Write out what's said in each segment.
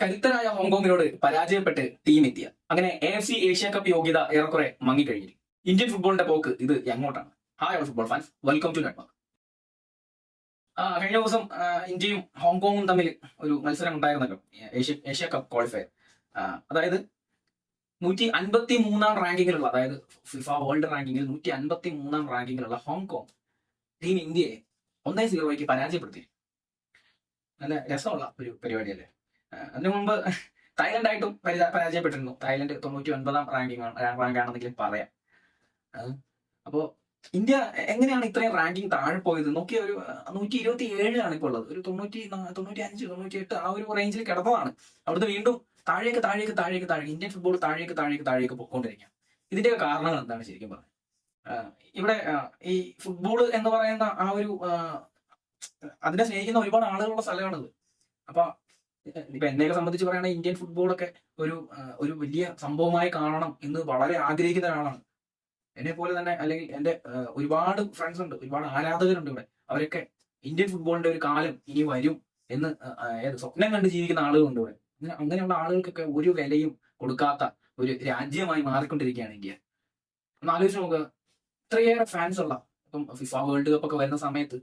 കരുത്തരായ ഹോങ്കോങ്ങിനോട് പരാജയപ്പെട്ട് ടീം എത്തിയ അങ്ങനെ A F C Asia cup യോഗ്യത ഏറെക്കുറെ മങ്ങിക്കഴിഞ്ഞിരിക്കും. ഇന്ത്യൻ ഫുട്ബോളിന്റെ പോക്ക് ഇത് എങ്ങോട്ടാണ്? Hi all football fans welcome to network കഴിഞ്ഞ ദിവസം ഇന്ത്യയും ഹോങ്കോങ്ങും തമ്മിൽ ഒരു മത്സരം ഉണ്ടായിരുന്നല്ലോ. ഏഷ്യ ഏഷ്യ കപ്പ് ക്വാളിഫയർ അതായത് നൂറ്റി അൻപത്തി മൂന്നാം റാങ്കിങ്ങിലുള്ള അതായത് ഫിഫ വേൾഡ് റാങ്കിങ്ങിൽ നൂറ്റി അൻപത്തി മൂന്നാം റാങ്കിങ്ങിലുള്ള ഹോങ്കോങ് ടീം ഇന്ത്യയെ ഒന്നേ സീറോയ്ക്ക് പരാജയപ്പെടുത്തി. നല്ല രസമുള്ള ഒരു പരിപാടിയല്ലേ? അതിനു മുമ്പ് തായ്ലൻഡ് ആയിട്ടും പരാ- പരാജയപ്പെട്ടിരുന്നു. തായ്ലൻഡ് തൊണ്ണൂറ്റി ഒൻപതാം റാങ്കിങ് റാങ്ക് ആണെന്നെങ്കിലും പറയാം. അപ്പോ ഇന്ത്യ എങ്ങനെയാണ് ഇത്രയും റാങ്കിങ് താഴെ പോയത്? നോക്കിയ ഒരു നൂറ്റി ഇരുപത്തി ഏഴിലാണ് ഇപ്പോൾ ഉള്ളത്. ഒരു തൊണ്ണൂറ്റി തൊണ്ണൂറ്റി അഞ്ച് തൊണ്ണൂറ്റി എട്ട് ആ ഒരു റേഞ്ചിൽ കിടന്നതാണ്. അവിടുന്ന് വീണ്ടും താഴേക്ക് താഴേക്ക് താഴേക്ക് താഴേക്ക് ഇന്ത്യൻ ഫുട്ബോൾ താഴേക്ക് താഴേക്ക് താഴേക്ക് പോയിക്കൊണ്ടിരിക്കുകയാണ്. ഇതിന്റെ കാരണങ്ങൾ എന്താണ് ശരിക്കും പറഞ്ഞത് ഇവിടെ ഈ ഫുട്ബോൾ എന്ന് പറയുന്ന ആ ഒരു അതിനെ സ്നേഹിക്കുന്ന ഒരുപാട് ആളുകളുള്ള സ്ഥലമാണിത്. അപ്പൊ ഇപ്പൊ എന്നെയൊക്കെ സംബന്ധിച്ച് പറയുകയാണെങ്കിൽ ഇന്ത്യൻ ഫുട്ബോളൊക്കെ ഒരു ഒരു വലിയ സംഭവമായി കാണണം എന്ന് വളരെ ആഗ്രഹിക്കുന്ന ഒരാളാണ്. എന്നെ പോലെ തന്നെ അല്ലെങ്കിൽ എന്റെ ഒരുപാട് ഫ്രണ്ട്സ് ഉണ്ട് ഒരുപാട് ആരാധകരുണ്ട് ഇവിടെ. അവരൊക്കെ ഇന്ത്യൻ ഫുട്ബോളിന്റെ ഒരു കാലം ഇനി വരും എന്ന് സ്വപ്നം കണ്ട് ജീവിക്കുന്ന ആളുകളുണ്ട് ഇവിടെ. അങ്ങനെ അങ്ങനെയുള്ള ആളുകൾക്കൊക്കെ ഒരു വിലയും കൊടുക്കാത്ത ഒരു രാജ്യമായി മാറിക്കൊണ്ടിരിക്കുകയാണ് ഇന്ത്യ. ഒന്ന് ആലോചിച്ച് നോക്കുക ഇത്രയേറെ ഫാൻസ് ഉള്ള ഇപ്പം ഫിഫ വേൾഡ് കപ്പ് ഒക്കെ വരുന്ന സമയത്ത്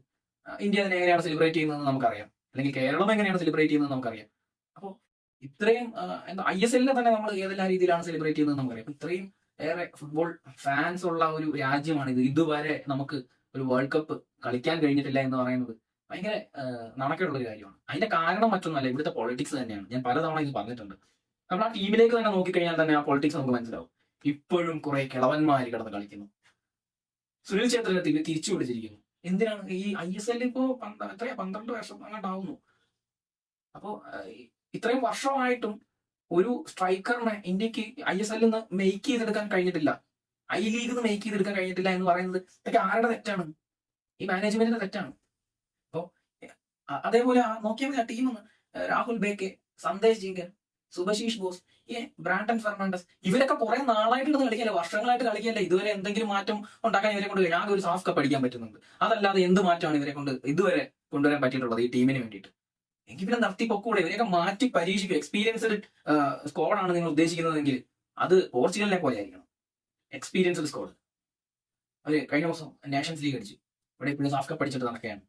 ഇന്ത്യ അതിനെ എങ്ങനെയാണ് സെലിബ്രേറ്റ് ചെയ്യുന്നത് നമുക്കറിയാം. അല്ലെങ്കിൽ കേരളം എങ്ങനെയാണ് സെലിബ്രേറ്റ് ചെയ്യുന്നത് നമുക്കറിയാം. അപ്പോൾ ഇത്രയും എന്താ ഐ എസ് എല്ലിനെ തന്നെ നമ്മൾ ഏതെല്ലാം രീതിയിലാണ് സെലിബ്രേറ്റ് ചെയ്യുന്നത് നമുക്കറിയാം. അപ്പൊ ഇത്രയും ഏറെ ഫുട്ബോൾ ഫാൻസ് ഉള്ള ഒരു രാജ്യമാണ് ഇത്. ഇതുവരെ നമുക്ക് ഒരു വേൾഡ് കപ്പ് കളിക്കാൻ കഴിഞ്ഞിട്ടില്ല എന്ന് പറയുന്നത് ഭയങ്കര നാണക്കേടുള്ള ഒരു കാര്യമാണ്. അതിന്റെ കാരണം മറ്റൊന്നുമല്ല ഇവിടുത്തെ പൊളിറ്റിക്സ് തന്നെയാണ്. ഞാൻ പലതവണ ഇത് പറഞ്ഞിട്ടുണ്ട്. നമ്മൾ ആ ടീമിലേക്ക് തന്നെ നോക്കിക്കഴിഞ്ഞാൽ തന്നെ ആ പൊളിറ്റിക്സ് നമുക്ക് മനസ്സിലാവും. ഇപ്പോഴും കുറെ കിളവന്മാര് കിടന്ന് കളിക്കുന്നു. സുനിൽ ക്ഷേത്രത്തിൽ തിരി- തിരിച്ചു പിടിച്ചിരിക്കുന്നു. എന്തിനാണ്? ഈ ഐ എസ് എല്ലിൽ ഇപ്പോ എത്രയാ? പന്ത്രണ്ട് വർഷം അങ്ങോട്ടാവുന്നു അപ്പോ ഇത്രയും വർഷമായിട്ടും ഒരു സ്ട്രൈക്കറിനെ ഇന്ത്യയ്ക്ക് ഐ എസ് എല്ലിൽ നിന്ന് മെയ്ക്ക് ചെയ്തെടുക്കാൻ കഴിഞ്ഞിട്ടില്ല. ഐ ലീഗിൽ നിന്ന് മെയ്ക്ക് ചെയ്തെടുക്കാൻ കഴിഞ്ഞിട്ടില്ല എന്ന് പറയുന്നത് ഇതൊക്കെ ആരുടെ തെറ്റാണ്? ഈ മാനേജ്മെന്റിന്റെ തെറ്റാണ്. അപ്പോ അതേപോലെ നോക്കിയാൽ മതി ആ രാഹുൽ ബേക്കെ സന്ദേശ് ജിങ്കൻ സുബശീഷ് ബോസ് ഏ ബ്രാൻഡൻ ഫെർണാണ്ടസ് ഇവരൊക്കെ കുറെ നാളായിട്ട് കളിക്കല്ലേ വർഷങ്ങളായിട്ട് കളിക്കല്ലേ ഇതുവരെ എന്തെങ്കിലും മാറ്റം ഉണ്ടാക്കാൻ ഇവരെ കൊണ്ട്. ആകെ ഒരു സാഫ് കപ്പ് അടിക്കാൻ പറ്റുന്നുണ്ട്. അതല്ലാതെ എന്ത് മാറ്റമാണ് ഇവരെ കൊണ്ട് ഇതുവരെ കൊണ്ടുവരാൻ പറ്റിയിട്ടുള്ളത് ഈ ടീമിന് വേണ്ടിയിട്ട്? എങ്കിൽ പിന്നെ നടത്തി പൊക്കൂടെ ഇവരെയൊക്കെ മാറ്റി പരീക്ഷിക്കും. എക്സ്പീരിയൻസ്ഡ് സ്കോഡാണ് നിങ്ങൾ ഉദ്ദേശിക്കുന്നതെങ്കിൽ അത് പോർച്ചുഗലിനെ പോലെ ആയിരിക്കണം. എക്സ്പീരിയൻസ്ഡ് സ്കോഡ് അവർ കഴിഞ്ഞ ദിവസം നാഷൻസ് ലീഗ് അടിച്ചു. ഇവിടെ പിന്നെ സാഫ് കപ്പ് അടിച്ചിട്ട് നടക്കുകയാണ്.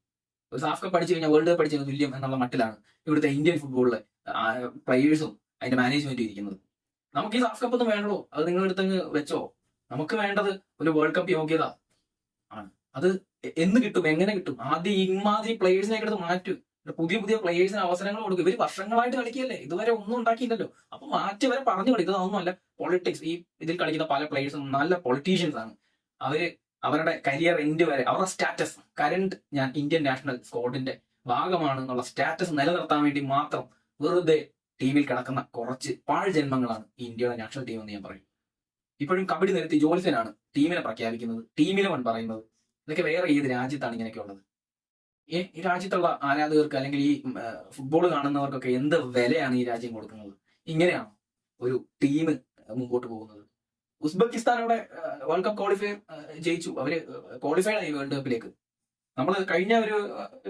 ഒരു സാഫ് കപ്പ് അടിച്ചു കഴിഞ്ഞാൽ വേൾഡ് കപ്പ് അടിച്ചത് തുല്യം എന്നുള്ള മട്ടിലാണ് ഇവിടുത്തെ ഇന്ത്യൻ ഫുട്ബോളിലെ പ്ലേയേഴ്സും അതിന്റെ മാനേജ്മെന്റ് ഇരിക്കുന്നത്. നമുക്ക് ഈ സാഫ് കപ്പ് ഒന്നും വേണ്ടോ അത് നിങ്ങൾ എടുത്തങ്ങ് വെച്ചോ. നമുക്ക് വേണ്ടത് ഒരു വേൾഡ് കപ്പ് യോഗ്യത ആണ്. അത് എന്ന് കിട്ടും? എങ്ങനെ കിട്ടും? ആദ്യം ഇമാതിരി പ്ലേയേഴ്സിനെ എടുത്ത് മാറ്റൂ. പുതിയ പുതിയ പ്ലേയേഴ്സിന് അവസരങ്ങൾ കൊടുക്കും. ഇവർ വർഷങ്ങളായിട്ട് കളിക്കുകയല്ലേ? ഇതുവരെ ഒന്നും ഉണ്ടാക്കിയില്ലല്ലോ. അപ്പൊ മാറ്റി വരെ പറഞ്ഞു കളിക്കുന്നത് അതൊന്നുമല്ല പൊളിറ്റിക്സ് ഈ ഇതിൽ കളിക്കുന്ന പല പ്ലേയേഴ്സും നല്ല പൊളിറ്റീഷ്യൻസ് ആണ്. അവർ അവരുടെ കരിയർ എൻഡ് വരെ അവരുടെ സ്റ്റാറ്റസ് കരണ്ട് ഞാൻ ഇന്ത്യൻ നാഷണൽ സ്ക്വാഡിന്റെ ഭാഗമാണ് എന്നുള്ള സ്റ്റാറ്റസ് നിലനിർത്താൻ വേണ്ടി മാത്രം വെറുതെ ടീമിൽ കിടക്കുന്ന കുറച്ച് പാഴ് ജന്മങ്ങളാണ് ഇന്ത്യയുടെ നാഷണൽ ടീം എന്ന് ഞാൻ പറയും. ഇപ്പോഴും കബഡി നിരത്തി ജോത്സ്യനാണ് ടീമിനെ പ്രഖ്യാപിക്കുന്നത് ടീമിനെ വൺ പറയുന്നത്. ഇതൊക്കെ വേറെ ഏത് രാജ്യത്താണ് ഇങ്ങനെയൊക്കെ ഉള്ളത്? ഈ രാജ്യത്തുള്ള ആരാധകർക്ക് അല്ലെങ്കിൽ ഈ ഫുട്ബോൾ കാണുന്നവർക്കൊക്കെ എന്ത് വിലയാണ് ഈ രാജ്യം കൊടുക്കുന്നത്? ഇങ്ങനെയാണ് ഒരു ടീം മുമ്പോട്ട് പോകുന്നത്? ഉസ്ബെക്കിസ്ഥാൻ അവിടെ വേൾഡ് കപ്പ് ക്വാളിഫൈ ജയിച്ചു. അവർ ക്വാളിഫൈഡ് ആയി വേൾഡ് കപ്പിലേക്ക് നമ്മൾ കഴിഞ്ഞ ഒരു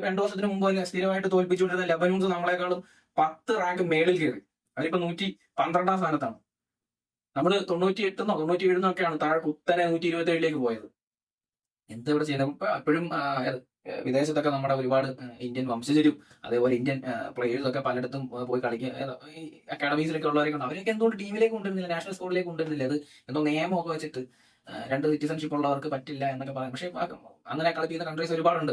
രണ്ടു വർഷത്തിന് മുമ്പ് തന്നെ സ്ഥിരമായിട്ട് തോൽപ്പിച്ചുകൊണ്ടിരുന്ന ലെബനൂൺസ് നമ്മളെക്കാളും പത്ത് റാങ്ക് മേളിൽ കയറി. അവരിപ്പോ നൂറ്റി പന്ത്രണ്ടാം സ്ഥാനത്താണ്. നമ്മൾ തൊണ്ണൂറ്റി എട്ടെന്നോ തൊണ്ണൂറ്റി ഏഴ് ഒക്കെയാണ് താഴെ കുത്തനെ നൂറ്റി ഇരുപത്തി ഏഴിലേക്ക് പോയത്. എന്താ ഇവിടെ ഇപ്പൊ അപ്പോഴും വിദേശത്തൊക്കെ നമ്മുടെ ഒരുപാട് ഇന്ത്യൻ വംശജരും അതേപോലെ ഇന്ത്യൻ പ്ലേയേഴ്സും ഒക്കെ പലയിടത്തും പോയി കളിക്കുക. അക്കാഡമീസിലൊക്കെ ഉള്ളവരൊക്കെ ഉണ്ട്. അവരൊക്കെ എന്തുകൊണ്ട് ടീമിലേക്ക് കൊണ്ടുവരുന്നില്ല? നാഷണൽ സ്കൂളിലേക്ക് കൊണ്ടുവരുന്നില്ല? അത് എന്തോ നിയമമൊക്കെ വെച്ചിട്ട് രണ്ട് സിറ്റിസൺഷിപ്പ് ഉള്ളവർക്ക് പറ്റില്ല എന്നൊക്കെ പറയാം പക്ഷേ അങ്ങനെ കളിപ്പിക്കുന്ന കൺട്രീസ് ഒരുപാടുണ്ട്.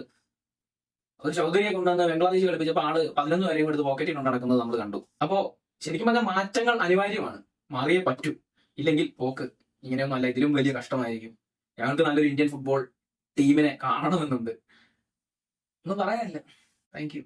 ഒരു ചൗധരിയെ കൊണ്ടുവന്ന് ബംഗ്ലാദേശ് കളിപ്പിച്ചപ്പോൾ ആൾ പതിനൊന്ന് വരെയും എടുത്ത് പോക്കറ്റിൽ കൊണ്ട് നടക്കുന്നത് നമ്മൾ കണ്ടു. അപ്പോൾ ശരിക്കും പറഞ്ഞാൽ മാറ്റങ്ങൾ അനിവാര്യമാണ്. മാറിയേ പറ്റൂ. ഇല്ലെങ്കിൽ പോക്ക്. ഇങ്ങനെയൊന്നും അല്ല. ഇതിലും വലിയ കഷ്ടമായിരിക്കും. ഞങ്ങൾക്ക് നല്ലൊരു ഇന്ത്യൻ ഫുട്ബോൾ ടീമിനെ കാണണമെന്നുണ്ട്. ഒന്നും പറയാനില്ല. Thank you